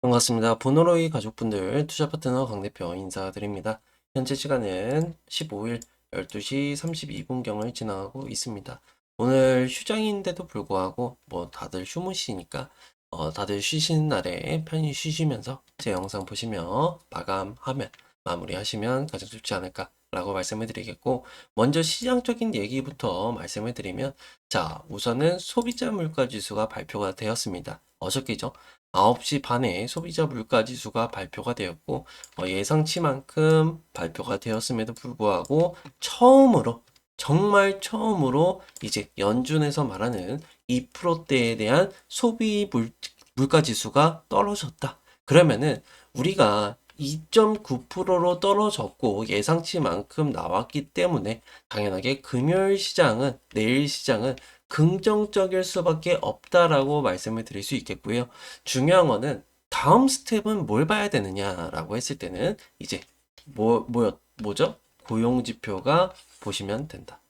반갑습니다. 보노로이 가족분들 투자 파트너 강 대표 인사드립니다. 현재 시간은 15일 12시 32분경을 지나가고 있습니다. 오늘 휴장인데도 불구하고 뭐 다들 휴무시니까 어, 다들 쉬시는 날에 편히 쉬시면서 제 영상 보시며 마감하면 마무리하시면 가장 좋지 않을까 라고 말씀을 드리겠고 먼저 시장적인 얘기부터 말씀을 드리면 자 우선은 소비자 물가 지수가 발표가 되었습니다. 어저께죠. 9시 반에 소비자 물가 지수가 발표가 되었고 어, 예상치만큼 발표가 되었음에도 불구하고 처음으로 정말 처음으로 이제 연준에서 말하는 2%대에 대한 소비 물, 물가 지수가 떨어졌다. 그러면은 우리가 2.9%로 떨어졌고 예상치만큼 나왔기 때문에 당연하게 금요일 시장은 내일 시장은 긍정적일 수밖에 없다라고 말씀을 드릴 수 있겠고요. 중요한 거는 다음 스텝은 뭘 봐야 되느냐라고 했을 때는 이제 뭐, 뭐, 뭐죠? 고용 지표가 보시면 된다.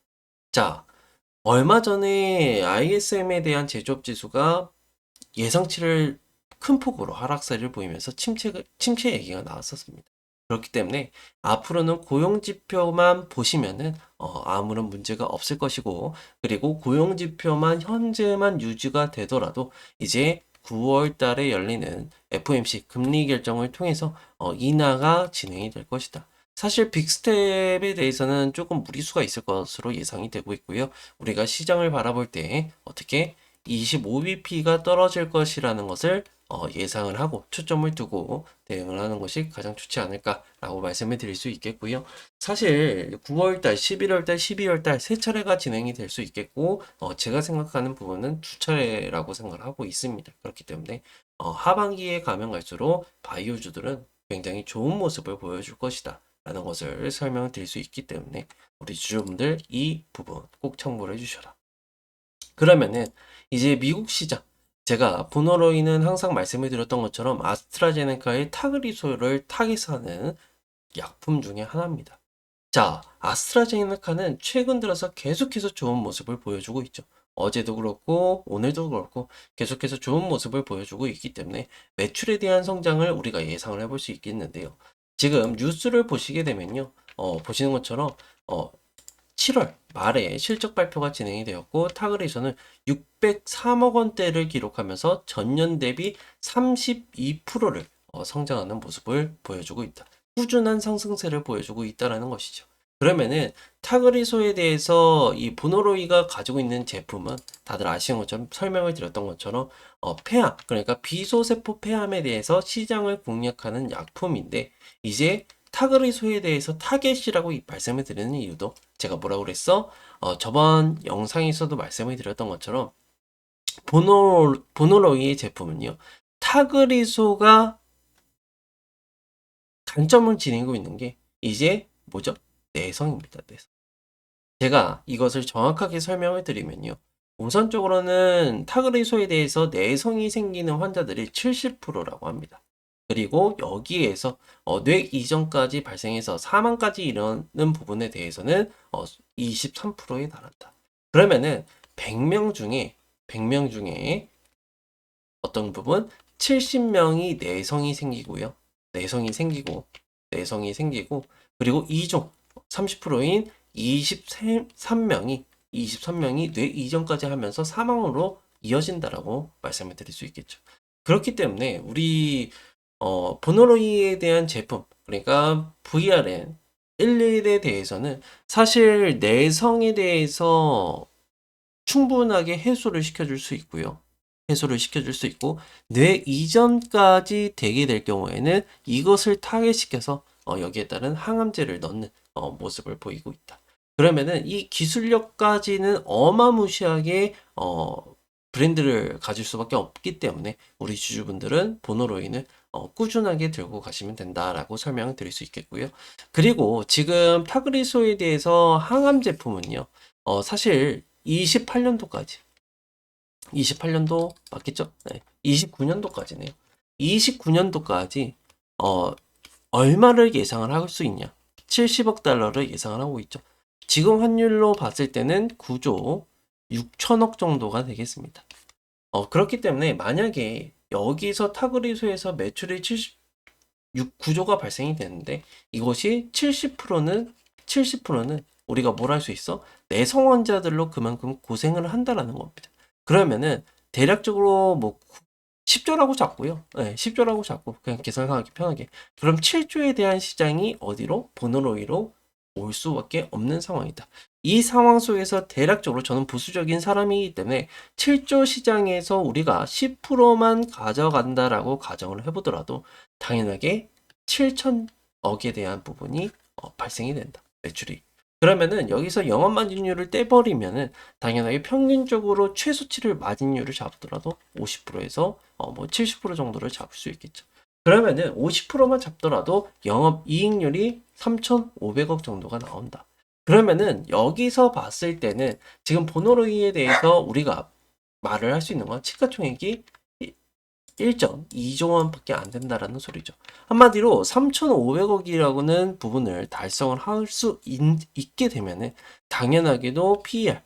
자, 얼마 전에 ISM에 대한 제조업 지수가 예상치를 큰 폭으로 하락세를 보이면서 침체, 침체 얘기가 나왔었습니다. 그렇기 때문에 앞으로는 고용 지표만 보시면은 어, 아무런 문제가 없을 것이고 그리고 고용 지표만 현재만 유지가 되더라도 이제 9월 달에 열리는 FOMC 금리 결정을 통해서 어, 인하가 진행이 될 것이다. 사실 빅스텝에 대해서는 조금 무리수가 있을 것으로 예상이 되고 있고요. 우리가 시장을 바라볼 때 어떻게 25bp가 떨어질 것이라는 것을 어, 예상을 하고 초점을 두고 대응을 하는 것이 가장 좋지 않을까라고 말씀을 드릴 수 있겠고요. 사실 9월달, 11월달, 12월달 세 차례가 진행이 될 수 있겠고 어, 제가 생각하는 부분은 두 차례라고 생각을 하고 있습니다. 그렇기 때문에 어, 하반기에 가면 갈수록 바이오주들은 굉장히 좋은 모습을 보여줄 것이다. 라는 것을 설명을 드릴 수 있기 때문에 우리 주주분들 이 부분 꼭 참고를 해주셔라. 그러면은 이제 미국 시장 제가 보너로이는 항상 말씀을 드렸던 것처럼 아스트라제네카의 타그리소를 타깃하는 약품 중에 하나입니다. 자, 아스트라제네카는 최근 들어서 계속해서 좋은 모습을 보여주고 있죠. 어제도 그렇고 오늘도 그렇고 계속해서 좋은 모습을 보여주고 있기 때문에 매출에 대한 성장을 우리가 예상을 해볼 수 있겠는데요. 지금 뉴스를 보시게 되면요. 어, 보시는 것처럼 어, 7월 말에 실적 발표가 진행이 되었고 타그리소는 603억 원대를 기록하면서 전년 대비 32%를 어, 성장하는 모습을 보여주고 있다. 꾸준한 상승세를 보여주고 있다라는 것이죠. 그러면은 타그리소에 대해서 이 보노로이가 가지고 있는 제품은 다들 아시는 것처럼 설명을 드렸던 것처럼 어, 폐암 그러니까 비소세포 폐암에 대해서 시장을 공략하는 약품인데 이제 타그리소에 대해서 타겟이라고 말씀을 드리는 이유도 제가 뭐라고 그랬어? 어, 저번 영상에서도 말씀을 드렸던 것처럼 보노, 보노로이의 제품은요. 타그리소가 단점을 지니고 있는 게 이제 뭐죠? 내성입니다. 내성. 제가 이것을 정확하게 설명을 드리면요. 우선적으로는 타그리소에 대해서 내성이 생기는 환자들이 70%라고 합니다. 그리고 여기에서 어, 뇌 이전까지 발생해서 사망까지 이르는 부분에 대해서는 어, 23%에 달한다. 그러면은 100명 중에 100명 중에 어떤 부분 70명이 내성이 생기고요. 내성이 생기고 내성이 생기고 그리고 2종 30%인 23명이 23명이 뇌 이전까지 하면서 사망으로 이어진다라고 말씀을 드릴 수 있겠죠. 그렇기 때문에 우리 어, 보노로이에 대한 제품, 그러니까 VRN 11에 대해서는 사실 내성에 대해서 충분하게 해소를 시켜줄 수 있고요. 해소를 시켜줄 수 있고, 뇌 이전까지 되게 될 경우에는 이것을 타겟시켜서 어, 여기에 따른 항암제를 넣는 어, 모습을 보이고 있다. 그러면은 이 기술력까지는 어마무시하게 어, 브랜드를 가질 수밖에 없기 때문에 우리 주주분들은 보노로인을 어, 꾸준하게 들고 가시면 된다라고 설명을 드릴 수 있겠고요. 그리고 지금 타그리소에 대해서 항암 제품은요. 어, 사실 28년도까지 28년도 맞겠죠? 네. 29년도까지네요. 29년도까지 어, 얼마를 예상을 할 수 있냐? 70억 달러를 예상을 하고 있죠. 지금 환율로 봤을 때는 9조 6천억 정도가 되겠습니다. 어, 그렇기 때문에 만약에 여기서 타그리소에서 매출이 76 구조가 발생이 되는데 이것이 70%는 70%는 우리가 뭘 할 수 있어? 내성 환자들로 그만큼 고생을 한다라는 겁니다. 그러면은 대략적으로 뭐 10조라고 잡고요. 네, 10조라고 잡고 그냥 계산하기 편하게. 그럼 7조에 대한 시장이 어디로? 보너로이로 올 수밖에 없는 상황이다. 이 상황 속에서 대략적으로 저는 보수적인 사람이기 때문에 7조 시장에서 우리가 10%만 가져간다라고 가정을 해보더라도 당연하게 7천억에 대한 부분이 어, 발생이 된다. 매출이. 그러면은 여기서 영업 마진율을 떼버리면은 당연하게 평균적으로 최소치를 마진율을 잡더라도 50%에서 어 뭐70% 정도를 잡을 수 있겠죠. 그러면은 50%만 잡더라도 영업 이익률이 3,500억 정도가 나온다. 그러면은 여기서 봤을 때는 지금 보노로이에 대해서 우리가 말을 할 수 있는 건 시가총액이 1.2조 원밖에 안 된다라는 소리죠. 한마디로 3,500억이라고는 부분을 달성을 할 수 있게 되면은 당연하게도 PER,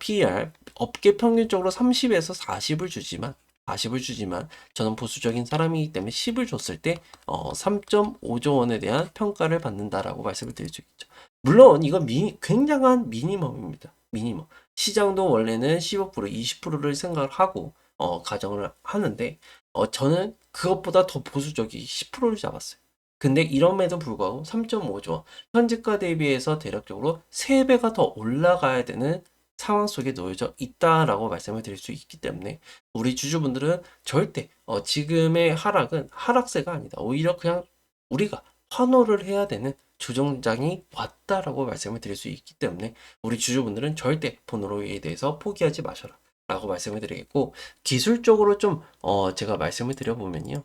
PER 업계 평균적으로 30에서 40을 주지만 40을 주지만 저는 보수적인 사람이기 때문에 10을 줬을 때 어, 3.5조 원에 대한 평가를 받는다라고 말씀을 드릴 수 있죠. 물론 이건 미, 굉장한 미니멈입니다. 미니멈. 시장도 원래는 15% 20%를 생각을 하고 어, 가정을 하는데 어, 저는 그것보다 더 보수적이 10%를 잡았어요. 근데 이럼에도 불구하고 3.5조 현재가 대비해서 대략적으로 3배가 더 올라가야 되는 상황 속에 놓여져 있다라고 말씀을 드릴 수 있기 때문에 우리 주주분들은 절대 어, 지금의 하락은 하락세가 아니다. 오히려 그냥 우리가 환호를 해야 되는 조정장이 왔다라고 말씀을 드릴 수 있기 때문에 우리 주주분들은 절대 보너로에 대해서 포기하지 마셔라. 라고 말씀을 드리겠고 기술적으로 좀 어, 제가 말씀을 드려보면요.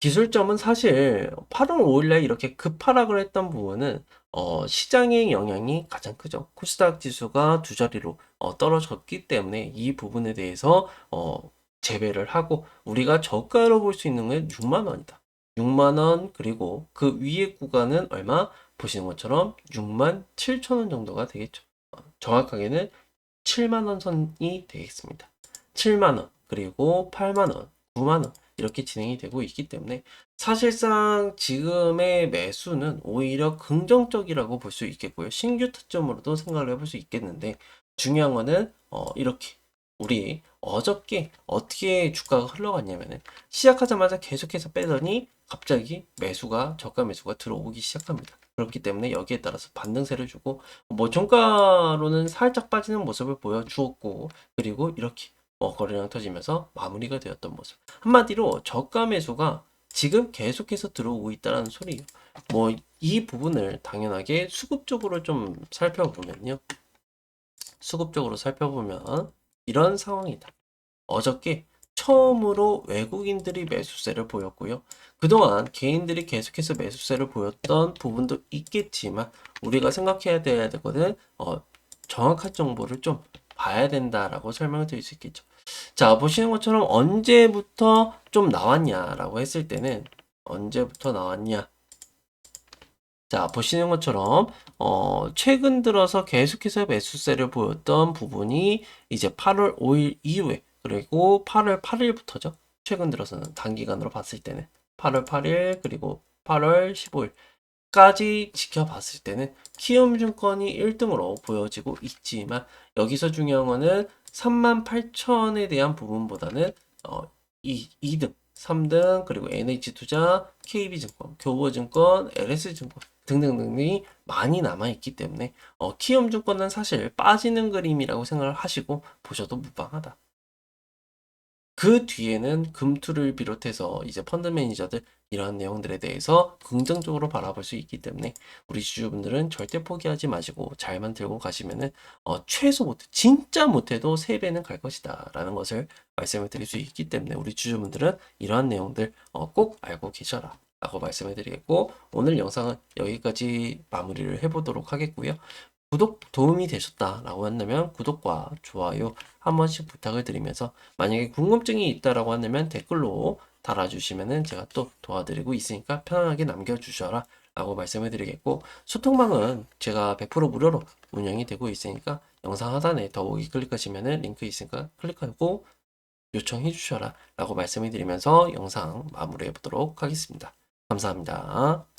기술점은 사실 8월 5일날 이렇게 급하락을 했던 부분은 어, 시장의 영향이 가장 크죠. 코스닥 지수가 두 자리로 어, 떨어졌기 때문에 이 부분에 대해서 어, 재배를 하고 우리가 저가로 볼 수 있는 건 6만 원이다. 6만 원 그리고 그 위의 구간은 얼마? 보시는 것처럼 6만 7천 원 정도가 되겠죠. 어, 정확하게는 7만 원 선이 되겠습니다. 7만 원 그리고 8만 원, 9만 원 이렇게 진행이 되고 있기 때문에 사실상 지금의 매수는 오히려 긍정적이라고 볼 수 있겠고요. 신규 타점으로도 생각을 해볼 수 있겠는데 중요한 거는 어, 이렇게 우리 어저께 어떻게 주가가 흘러갔냐면은 시작하자마자 계속해서 빼더니 갑자기 매수가 저가 매수가 들어오기 시작합니다. 그렇기 때문에 여기에 따라서 반등세를 주고 뭐 종가로는 살짝 빠지는 모습을 보여주었고 그리고 이렇게 뭐 거래량 터지면서 마무리가 되었던 모습. 한마디로 저가 매수가 지금 계속해서 들어오고 있다는 소리예요. 뭐 이 부분을 당연하게 수급적으로 좀 살펴보면요. 수급적으로 살펴보면 이런 상황이다. 어저께 처음으로 외국인들이 매수세를 보였고요. 그동안 개인들이 계속해서 매수세를 보였던 부분도 있겠지만 우리가 생각해야 돼야 되거든. 어, 정확한 정보를 좀 봐야 된다라고 설명을 드릴 수 있겠죠. 자, 보시는 것처럼 언제부터 좀 나왔냐라고 했을 때는 언제부터 나왔냐? 자, 보시는 것처럼 어, 최근 들어서 계속해서 매수세를 보였던 부분이 이제 8월 5일 이후에 그리고 8월 8일부터죠. 최근 들어서는 단기간으로 봤을 때는 8월 8일 그리고 8월 15일까지 지켜봤을 때는 키움증권이 1등으로 보여지고 있지만 여기서 중요한 거는 38,000에 대한 부분보다는 어, 2, 2등, 3등 그리고 NH투자, KB증권, 교보증권, LS증권 등등등이 많이 남아있기 때문에 어, 키움증권은 사실 빠지는 그림이라고 생각을 하시고 보셔도 무방하다. 그 뒤에는 금투를 비롯해서 이제 펀드 매니저들 이러한 내용들에 대해서 긍정적으로 바라볼 수 있기 때문에 우리 주주분들은 절대 포기하지 마시고 잘만 들고 가시면은 어, 최소 못 진짜 못해도 3배는 갈 것이다 라는 것을 말씀을 드릴 수 있기 때문에 우리 주주분들은 이러한 내용들 어, 꼭 알고 계셔라 라고 말씀을 드리겠고 오늘 영상은 여기까지 마무리를 해보도록 하겠고요 구독 도움이 되셨다라고 한다면 구독과 좋아요 한 번씩 부탁을 드리면서 만약에 궁금증이 있다라고 한다면 댓글로 달아주시면은 제가 또 도와드리고 있으니까 편안하게 남겨주셔라 라고 말씀을 드리겠고 소통방은 제가 100% 무료로 운영이 되고 있으니까 영상 하단에 더보기 클릭하시면은 링크 있으니까 클릭하고 요청해 주셔라 라고 말씀을 드리면서 영상 마무리해 보도록 하겠습니다. 감사합니다.